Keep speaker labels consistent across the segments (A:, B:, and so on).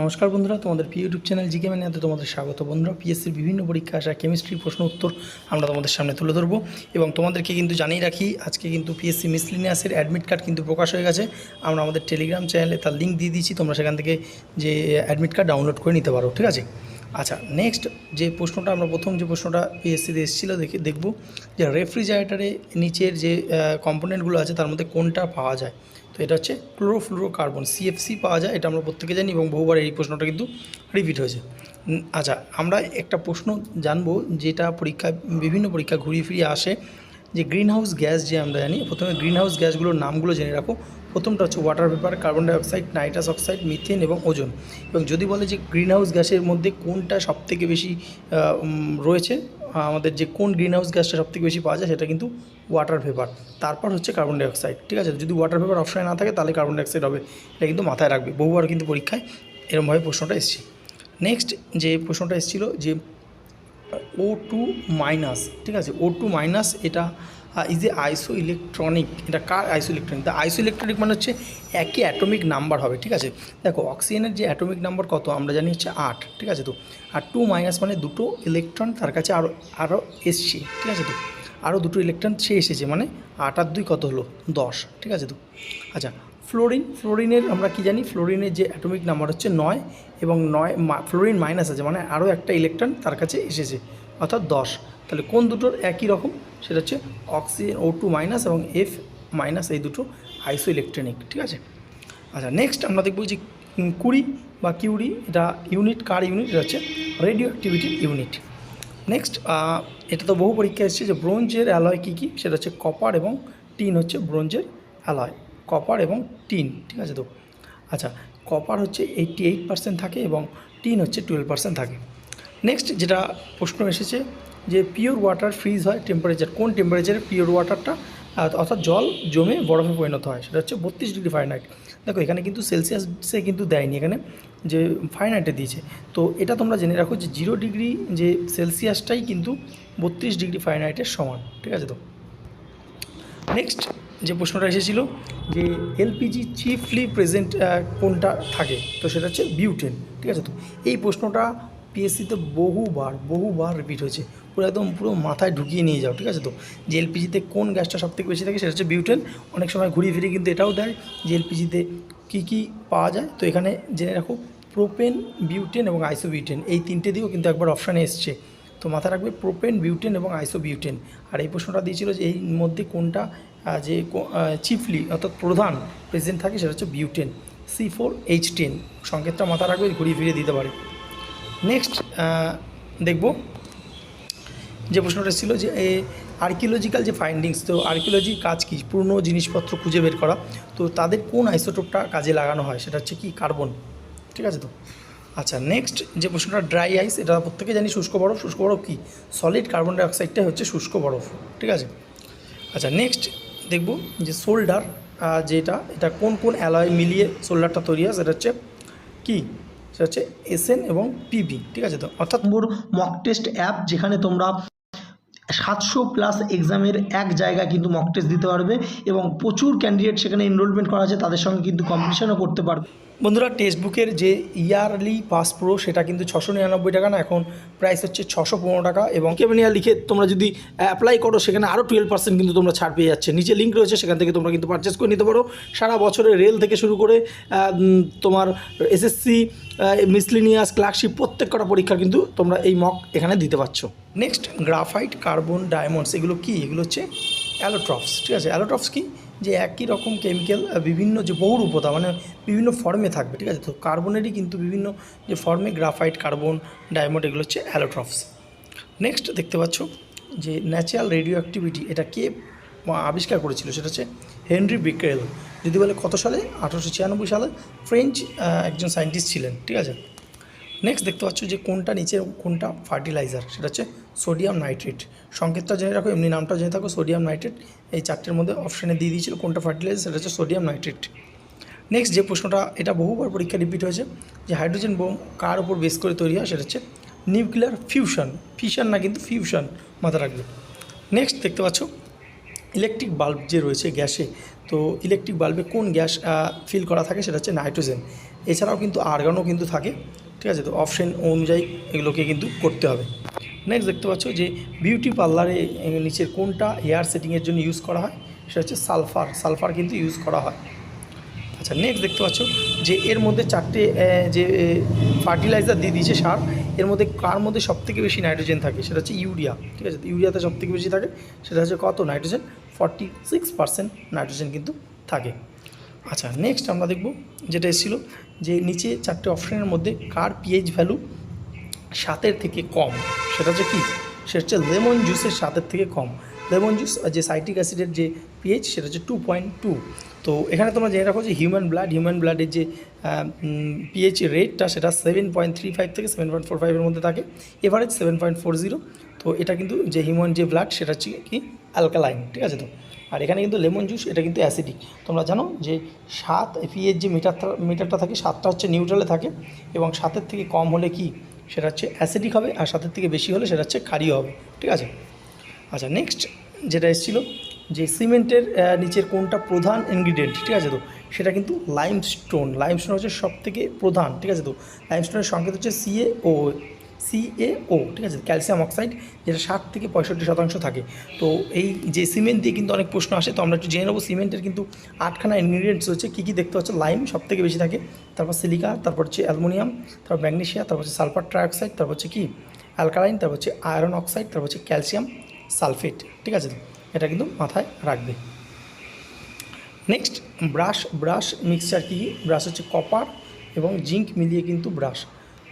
A: নমস্কার বন্ধুরা, তোমাদের ইউটিউব চ্যানেল জিকে ম্যানিয়াতে তোমাদের স্বাগত বন্ধুরা। পিএসসির বিভিন্ন পরীক্ষা আসা কেমিস্ট্রির প্রশ্ন, উত্তর আমরা তোমাদের সামনে তুলে ধরবো। এবং তোমাদেরকে কিন্তু জানিয়ে রাখি, আজকে কিন্তু পিএসসি মিসলিনিয়াসের অ্যাডমিট কার্ড কিন্তু প্রকাশ হয়ে গেছে। আমরা আমাদের টেলিগ্রাম চ্যানেলে তার লিঙ্ক দিয়ে দিচ্ছি তোমরা সেখান থেকে যে অ্যাডমিট কার্ড ডাউনলোড করে নিতে পারো, ঠিক আছে? আচ্ছা নেক্সট যে প্রশ্নটা, আমরা প্রথম যে প্রশ্নটা পিএসসিতে এসেছিল দেখে, দেখব যে রেফ্রিজারেটারে নিচের যে কম্পোনেন্টগুলো আছে, তার মধ্যে কোনটা পাওয়া যায়? তো এটা হচ্ছে ক্লোরোফ্লোরো ক্লোরোফ্লুরোকার্বন সিএফসি পাওয়া যায়, এটা আমরা প্রত্যেকে জানি এবং বহুবার এই প্রশ্নটা কিন্তু রিপিট হয়েছে। আচ্ছা আমরা একটা প্রশ্ন জানব যেটা পরীক্ষায়, বিভিন্ন পরীক্ষা ঘুরিয়ে ফিরিয়ে আসে, যে গ্রিন হাউস গ্যাস যে আমরা জানি, প্রথমে গ্রিন হাউস গ্যাসগুলোর নামগুলো জেনে রাখো। প্রথমটা হচ্ছে water vapour carbon dioxide nitrous oxide methane এবং ওজন এবং যদি বলে যে গ্রিন হাউস গ্যাসের মধ্যে কোনটা সবথেকে বেশি রয়েছে, আমাদের যে কোন গ্রিন হাউস গ্যাসটা সবথেকে বেশি পাওয়া যায় সেটা কিন্তু ওয়াটার ভেপার তারপর হচ্ছে কার্বন ডাইঅক্সাইড ঠিক আছে? যদি ওয়াটার ভেপার অপশনে না থাকে তাহলে কার্বন ডাইঅক্সাইড হবে, এটা কিন্তু মাথায় রাখবে। বহুবার কিন্তু পরীক্ষায় এরমভাবে প্রশ্নটা এসেছে। নেক্সট যে প্রশ্নটা এসেছিল যে ও টু মাইনাস ঠিক আছে? ও টু মাইনাস এটা ইজ এ আইসো ইলেকট্রনিক এটা কার আইসো ইলেকট্রনিক তা আইসো ইলেকট্রনিক মানে হচ্ছে একই অ্যাটমিক নাম্বার হবে, ঠিক আছে? দেখো অক্সিজেনের যে অ্যাটমিক নাম্বার কত? আমরা জানি হচ্ছে আট, ঠিক আছে তো? আর টু মাইনাস মানে দুটো ইলেকট্রন তার কাছে আরও আরও এসছে, ঠিক আছে তো? আরও দুটো ইলেকট্রন সে এসেছে মানে আট আর দুই কত হলো? দশ, ঠিক আছে তো? আচ্ছা ফ্লোরিন ফ্লোরিনের আমরা কি জানি? ফ্লোরিনের যে অ্যাটমিক নাম্বার হচ্ছে নয় এবং নয় ফ্লোরিন মাইনাস আছে মানে আরও একটা ইলেকট্রন তার কাছে এসেছে, অর্থাৎ দশ। তাহলে কোন দুটোর একই রকম? সেটা হচ্ছে অক্সিজেন ও টু মাইনাস এবং এফ মাইনাস এই দুটো আইসো ইলেকট্রনিক ঠিক আছে? আচ্ছা নেক্সট আমরা দেখব যে কুড়ি বা কিউরি, এটা ইউনিট কার ইউনিট এটা হচ্ছে রেডিও অ্যাক্টিভিটি ইউনিট নেক্সট এটা তো বহু পরীক্ষা এসেছে যে ব্রোঞ্জের অ্যালয় কী কী? সেটা হচ্ছে কপার এবং টিন হচ্ছে ব্রোঞ্জের অ্যালয়। কপার এবং টিন ঠিক আছে তো? আচ্ছা কপার হচ্ছে এইটটি এইট পার্সেন্ট থাকে এবং টিন হচ্ছে টুয়েলভ পার্সেন্ট থাকে। নেক্সট যেটা প্রশ্ন এসেছে যে পিওর ওয়াটার ফ্রিজ হয় টেম্পারেচার কোন টেম্পারেচারে পিওর ওয়াটারটা অর্থাৎ জল জমে বরফে পরিণত হয়, সেটা হচ্ছে বত্রিশ ডিগ্রি ফারেনহাইট দেখো, এখানে কিন্তু সেলসিয়াসে কিন্তু দেয়নি, এখানে যে ফারেনহাইটে দিয়েছে। তো এটা তোমরা জেনে রাখো যে জিরো ডিগ্রি যে সেলসিয়াসটাই কিন্তু বত্রিশ ডিগ্রি ফারেনহাইটের সমান, ঠিক আছে তো? নেক্সট যে প্রশ্নটা এসেছিল যে এলপিজি চিফলি প্রেজেন্ট কোনটা থাকে? তো সেটা হচ্ছে বিউটেন ঠিক আছে তো? এই প্রশ্নটা পিএসসিতে বহুবার বহুবার রিপিট হয়েছে। পুরো একদম পুরো মাথায় ঢুকিয়ে নিয়ে যাও, ঠিক আছে তো? যে এলপিজিতে কোন গ্যাসটা সবথেকে বেশি থাকে সেটা হচ্ছে বিউটেন অনেক সময় ঘুরিয়ে ফিরিয়ে কিন্তু এটাও দেয় যে এলপিজিতে কী কী পাওয়া যায়। তো এখানে জেনে রাখো প্রোপেন বিউটেন এবং আইসোবিউটেন এই তিনটে দিয়েও কিন্তু একবার অপশানে এসছে। তো মাথায় রাখবে প্রোপেন বিউটেন এবং আইসোবিউটেন আর এই প্রশ্নটা দিয়েছিল যে এই মধ্যে কোনটা যে চিফলি অর্থাৎ প্রধান প্রেজেন্ট থাকে সেটা হচ্ছে butane C four H ten সংকেতটা মাথা রাখবে, ঘুরিয়ে ফিরিয়ে দিতে পারে। নেক্সট দেখব যে প্রশ্নটা ছিল যে আর্কিওলজিক্যাল যে ফাইন্ডিংস তো আর্কিওলজির কাজ কি? পুরনো জিনিসপত্র খুঁজে বের করা। তো তাদের কোন আইসোটোপটা কাজে লাগানো হয়? সেটা হচ্ছে কি? কার্বন ঠিক আছে তো? আচ্ছা নেক্সট যে প্রশ্নটা ড্রাই আইস এটা প্রত্যেকে জানি শুষ্ক বরফ। শুষ্ক বরফ কি? সলিড কার্বন ডাইঅক্সাইডটাই হচ্ছে শুষ্ক বরফ। ঠিক আছে? আচ্ছা নেক্সট দেখব যে সোল্ডার যেটা, এটা কোন কোন অ্যালয় মিলিয়ে সোল্ডারটা তৈরি হয়? সেটা হচ্ছে কি? সেটা হচ্ছে এসএন এবং পিবি ঠিক আছে তো? অর্থাৎ মোর মক টেস্ট অ্যাপ যেখানে তোমরা সাতশো প্লাস এক্সামের এক জায়গায় কিন্তু মক টেস্ট দিতে পারবে এবং প্রচুর ক্যান্ডিডেট সেখানে এনরোলমেন্ট করা আছে, তাদের সঙ্গে কিন্তু কম্পিটিশনও করতে পারবে। বন্ধুরা টেক্সট বুকের যে ইয়ারলি পাস প্রো, সেটা কিন্তু ছশো নিরানব্বই টাকা না, এখন প্রাইস হচ্ছে ছশো পনেরো টাকা এবং কেমিনিয়া লিখে তোমরা যদি অ্যাপ্লাই করো, সেখানে আরও টুয়েলভ পার্সেন্ট কিন্তু তোমরা ছাড় পেয়ে যাচ্ছে। নিচে লিঙ্ক রয়েছে, সেখান থেকে তোমরা কিন্তু পারচেস করে নিতে পারো। সারা বছরে রেল থেকে শুরু করে তোমার এসএসসি মিসলিনিয়াস ক্লার্কশিপ প্রত্যেক কটা পরীক্ষা কিন্তু তোমরা এই মক এখানে দিতে পারছ। নেক্সট গ্রাফাইট কার্বন ডায়মন্ডস এগুলো কি? এগুলো হচ্ছে অ্যালোট্রপস ঠিক আছে? অ্যালোট্রপস কি? যে একই রকম কেমিক্যাল বিভিন্ন যে বহুরূপতা মানে বিভিন্ন ফর্মে থাকবে, ঠিক আছে? তো কার্বনেরই কিন্তু বিভিন্ন যে ফর্মে গ্রাফাইট কার্বন ডায়মন্ড এগুলো হচ্ছে অ্যালোট্রপস নেক্সট দেখতে পাচ্ছ যে ন্যাচারাল রেডিও অ্যাক্টিভিটি এটা কে আবিষ্কার করেছিল? সেটা হচ্ছে হেনরি বিক্রেল। যদি বলে কত সালে? আঠারোশো ছিয়ানব্বই সালে ফ্রেঞ্চ একজন সায়েন্টিস্ট ছিলেন, ঠিক আছে? নেক্সট দেখতে পাচ্ছ যে কোনটা নিচে, কোনটা ফার্টিলাইজার সেটা হচ্ছে সোডিয়াম নাইট্রেট। সংকেতটা জেনে রাখো, এমনি নামটা জেনে থাকো, সোডিয়াম নাইট্রেট। এই চারটের মধ্যে অপশানে দিয়ে দিয়েছিল কোনটা ফার্টিলাইজার সেটা হচ্ছে সোডিয়াম নাইট্রেট। নেক্সট যে প্রশ্নটা, এটা বহুবার পরীক্ষা রিপিট হয়েছে, যে হাইড্রোজেন বোম কার উপর বেস করে তৈরি হয়, সেটা হচ্ছে নিউক্লিয়ার ফিউশন ফিউশন না কিন্তু ফিউশন মাথা রাখবে। নেক্সট দেখতে পাচ্ছ ইলেকট্রিক বাল্ব যে রয়েছে গ্যাসে, তো ইলেকট্রিক বাল্বে কোন গ্যাস ফিল করা থাকে, সেটা হচ্ছে নাইট্রোজেন এছাড়াও কিন্তু আর্গানও কিন্তু থাকে, ঠিক আছে? তো অপশন অনুযায়ী এগুলোকে কিন্তু করতে হবে। নেক্সট দেখতে পাচ্ছ যে বিউটি পার্লারে নিচের কোনটা হেয়ার সেটিংয়ের জন্য ইউজ করা হয়? সেটা হচ্ছে সালফার সালফার কিন্তু ইউজ করা হয়। আচ্ছা নেক্সট দেখতে পাচ্ছ যে এর মধ্যে চারটে যে ফার্টিলাইজার দিয়ে দিয়েছে সার, এর মধ্যে কার মধ্যে সবথেকে বেশি নাইট্রোজেন থাকে? সেটা হচ্ছে ইউরিয়া ঠিক আছে? ইউরিয়াতে সবথেকে বেশি থাকে, সেটা হচ্ছে কত? Nitrogen forty six percent nitrogen কিন্তু থাকে। আচ্ছা নেক্সট আমরা দেখব যেটা এসেছিল যে নিচে চারটে অপশানের মধ্যে কার পিএইচ ভ্যালু সাতের থেকে কম? সেটা হচ্ছে কি? সেটা হচ্ছে লেমন জুসের সাতের থেকে কম। লেমন জুস যে সাইট্রিক অ্যাসিডের যে পিএইচ সেটা হচ্ছে টু পয়েন্ট টু তো এখানে তোমরা জেনে রাখো যে হিউম্যান ব্লাড হিউম্যান ব্লাডের যে পিএইচ রেটটা সেটা সেভেন পয়েন্ট থ্রি ফাইভ থেকে সেভেন পয়েন্ট ফোর ফাইভের মধ্যে থাকে। Average seven point four zero তো এটা কিন্তু যে হিউম্যান যে ব্লাড সেটা হচ্ছে কি? অ্যালকালাইন ঠিক আছে তো? আর এখানে কিন্তু লেমন জুস এটা কিন্তু অ্যাসিডিক তোমরা জানো যে সাত পিএইচ যে মিটার মিটারটা থাকে, সাতটা হচ্ছে নিউট্রালে থাকে। এবং সাতের থেকে কম হলে কি? সেটা হচ্ছে অ্যাসিডিক হবে আর সাতের থেকে বেশি হলে সেটা হচ্ছে ক্ষারীয় হবে, ঠিক আছে? আচ্ছা নেক্সট যেটা এসেছিল যে সিমেন্টের নিচের কোনটা প্রধান ইনগ্রিডিয়েন্ট ঠিক আছে তো? সেটা কিন্তু লাইমস্টোন লাইমস্টোন হচ্ছে সব থেকে প্রধান, ঠিক আছে তো? লাইমস্টোনের সংকেত হচ্ছে সিএ ও সিএও ঠিক আছে? ক্যালসিয়াম অক্সাইড, যেটা ষাট থেকে পঁয়ষট্টি শতাংশ থাকে। তো এই যে সিমেন্ট দিয়ে কিন্তু অনেক প্রশ্ন আসে, তো আমরা একটু জেনে নেব সিমেন্টের কিন্তু আটখানা ইনগ্রিডিয়েন্টস হচ্ছে কী কী দেখতে হচ্ছে লাইম সব থেকে বেশি থাকে, তারপর সিলিকা তারপর হচ্ছে অ্যালুমিনিয়াম তারপর ম্যাগনেশিয়া তারপর হচ্ছে সালফার ট্রাইঅক্সাইড তারপর হচ্ছে কি? অ্যালকালাইন তারপর হচ্ছে আয়রন অক্সাইড তারপর হচ্ছে ক্যালসিয়াম সালফেট ঠিক আছে? এটা কিন্তু মাথায় রাখবে। নেক্সট ব্রাশ ব্রাশ মিক্সচার কী ব্রাশ হচ্ছে কপার এবং জিঙ্ক মিলিয়ে কিন্তু ব্রাশ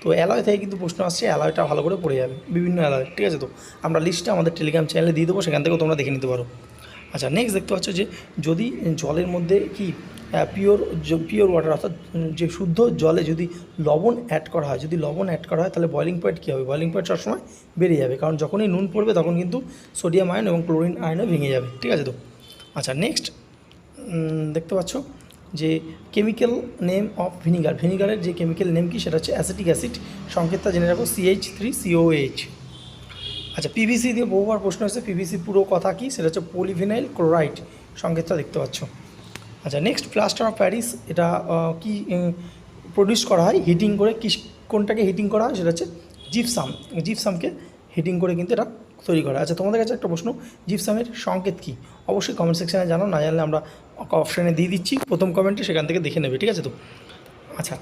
A: তো অ্যালয় থেকে কিন্তু প্রশ্ন আসছে অ্যালয়টা ভালো করে পড়ে যাবে, বিভিন্ন অ্যালয় ঠিক আছে তো? আমরা লিস্টটা আমাদের টেলিগ্রাম চ্যানেলে দিয়ে দেবো, সেখান থেকেও তোমরা দেখে নিতে পারো। আচ্ছা নেক্সট দেখতে পাচ্ছ যে, যদি জলের মধ্যে কি পিওর পিওর ওয়াটার অর্থাৎ যে শুদ্ধ জলে যদি লবণ অ্যাড করা হয়, যদি লবণ অ্যাড করা হয়, তাহলে বয়লিং পয়েন্ট কী হবে? বয়লিং পয়েন্ট সবসময় বেড়ে যাবে, কারণ যখনই নুন পড়বে, তখন কিন্তু সোডিয়াম আয়ন এবং ক্লোরিন আয়নও ভেঙে যাবে, ঠিক আছে তো? আচ্ছা নেক্সট দেখতে পাচ্ছ যে কেমিক্যাল নেম অফ ভিনিগার ভিনিগারের যে কেমিক্যাল নেম কি সেটা হচ্ছে অ্যাসিটিক অ্যাসিড সংকেতটা জেনে রাখো সিএইচ থ্রি সিওএইচ আচ্ছা পিভিসি দিয়ে বহুবার প্রশ্ন হচ্ছে পিভিসি পুরো কথা কি? সেটা হচ্ছে পলিভিনাইল ক্লোরাইড সংকেতটা দেখতে পাচ্ছ। আচ্ছা নেক্সট প্লাস্টার অফ প্যারিস এটা কি প্রডিউস করা হয়? হিটিং করে কি কোনটাকে হিটিং করা হয়? সেটা হচ্ছে জিপসাম জিপসামকে হিটিং করে কিন্তু এটা তৈরি করা। আচ্ছা তোমাদের কাছে একটা প্রশ্ন, জিপসামের সংকেত কি? অবশ্যই কমেন্ট সেকশানে জানো না জানলে আমরা অপশানে দিয়ে দিচ্ছি, প্রথম কমেন্টে সেখান থেকে দেখে নেবে, ঠিক আছে তো? আচ্ছা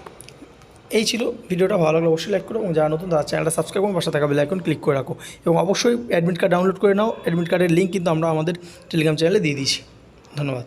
A: এই ছিল ভিডিওটা, ভালো লাগলে অবশ্যই লাইক করো এবং যারা নতুন তারা চ্যানেলটা সাবস্ক্রাইব করুন পাশে থাকা বেল আইকন ক্লিক করে রাখো এবং অবশ্যই অ্যাডমিট কার্ড ডাউনলোড করে নাও। অ্যাডমিট কার্ডের লিঙ্ক কিন্তু আমরা আমাদের টেলিগ্রাম চ্যানেলে দিয়ে দিচ্ছি ধন্যবাদ।